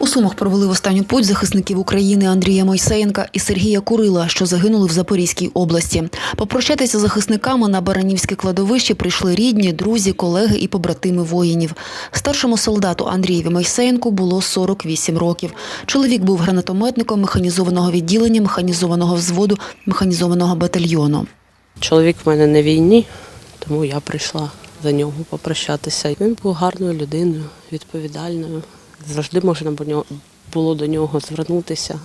У Сумах провели в останню путь захисників України Андрія Мойсеєнка і Сергія Курила, що загинули в Запорізькій області. Попрощатися з захисниками на Баранівське кладовище прийшли рідні, друзі, колеги і побратими воїнів. Старшому солдату Андрієві Мойсеєнку було 48 років. Чоловік був гранатометником механізованого відділення, механізованого взводу, механізованого батальйону. Чоловік в мене на війні, тому я прийшла за нього попрощатися. Він був гарною людиною, відповідальною. Завжди можна було- до нього звернутися.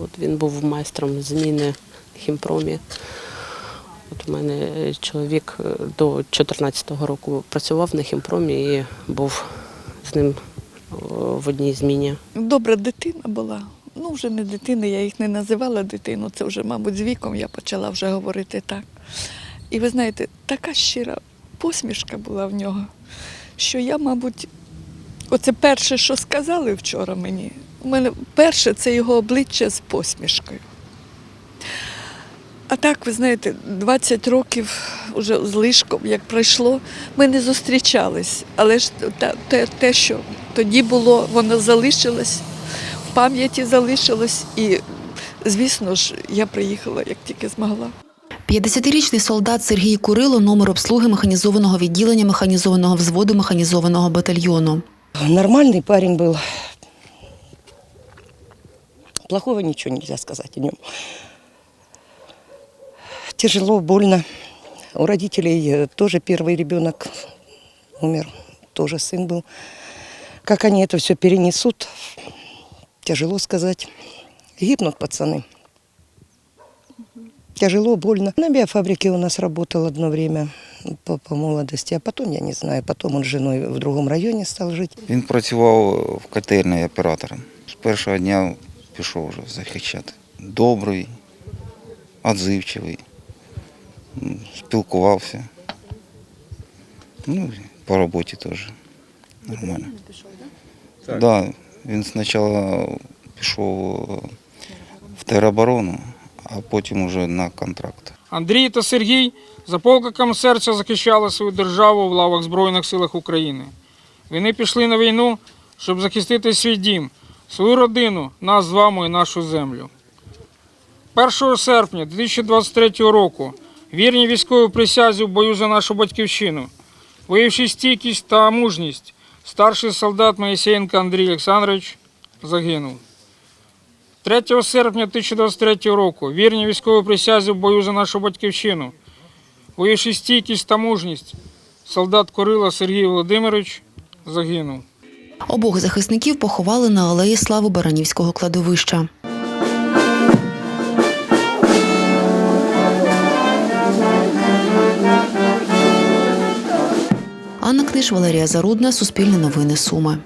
От він був майстром зміни в хімпромі. От у мене чоловік е, до 2014 року працював на хімпромі і був з ним в одній зміні. Добра дитина була. Ну, вже не дитина, я їх не називала дитину. Це вже, мабуть, з віком я почала вже говорити так. І ви знаєте, така щира посмішка була в нього, що я, мабуть, оце перше, що сказали вчора мені, у мене перше це його обличчя з посмішкою. А так, ви знаєте, 20 років вже з лишком, як пройшло, ми не зустрічались. Але ж те, те, що тоді було, воно залишилось, в пам'яті залишилось. І, звісно ж, я приїхала, як тільки змогла. 50-річний солдат Сергій Курило, номер обслуги механізованого відділення, механізованого взводу, механізованого батальйону. Нормальный парень был. Плохого ничего нельзя сказать о нем. Тяжело, больно. У родителей э, тоже первый ребенок умер, тоже сын был. Как они это все перенесут, тяжело сказать. Гибнут пацаны. Тяжело, больно. На биофабрике у нас работал одно время по, по молодости, а потом, я не знаю, потом он с женой в другом районе стал жить. Він працював в котельні оператором. З першого дня пішов вже захищати. Добрий, відзивчивий, спілкувався. Ну, по роботі теж нормально. Так, да, він спочатку пішов в тероборону, а потім уже на контракт. Андрій та Сергій за покликом серця захищали свою державу в лавах Збройних силах України. Вони пішли на війну, щоб захистити свій дім, свою родину, нас з вами і нашу землю. 1 серпня 2023 року вірні військовій присязі в бою за нашу батьківщину, виявивши стійкість та мужність, старший солдат Моїсеєнко Андрій Олександрович загинув. 3 серпня 2023 року вірні військовій присязі в бою за нашу батьківщину, виявивши стійкість та мужність, солдат Корила Сергій Володимирович загинув. Обох захисників поховали на алеї слави Баранівського кладовища. Анна Книж, Валерія Зарудна, Суспільне новини Суми.